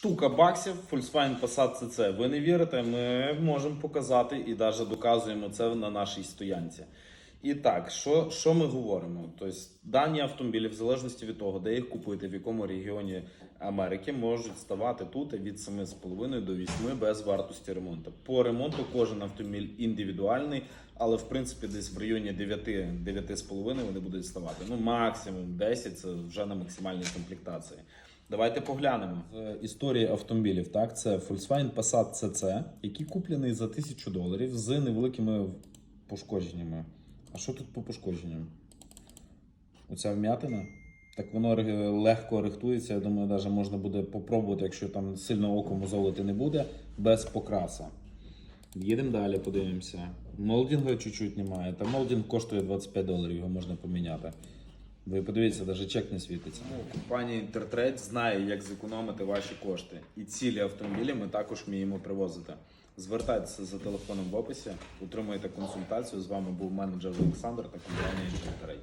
Штука баксів, Volkswagen Passat CC. Ви не вірите, ми можемо показати і навіть доказуємо це на нашій стоянці. І так, що, що ми говоримо? Тобто, дані автомобілі, в залежності від того, де їх купити, в якому регіоні Америки, можуть ставати тут від 7,5 до 8 без вартості ремонту. По ремонту кожен автомобіль індивідуальний, але в принципі десь в районі 9 9,5 вони будуть ставати. Ну, максимум 10 це вже на максимальній комплектації. Давайте поглянемо. З історії автомобілів. Так, це Volkswagen Passat CC, який куплений за 1000 доларів з невеликими пошкодженнями. А що тут по пошкодженням? Оця вм'ятина? Так воно легко рихтується. Я думаю, навіть можна буде попробувати, якщо там сильно око мозолити не буде, без покраса. Їдемо далі, подивимося. Молдінга чуть-чуть немає. Та молдінг коштує 25 доларів, його можна поміняти. Ви подивіться, навіть чек не світиться. Ну, компанія Інтертрейд знає, як зекономити ваші кошти. І цілі автомобілі ми також вміємо привозити. Звертайтеся за телефоном в описі, отримуйте консультацію. З вами був менеджер Олександр та компанія Інтертрейд.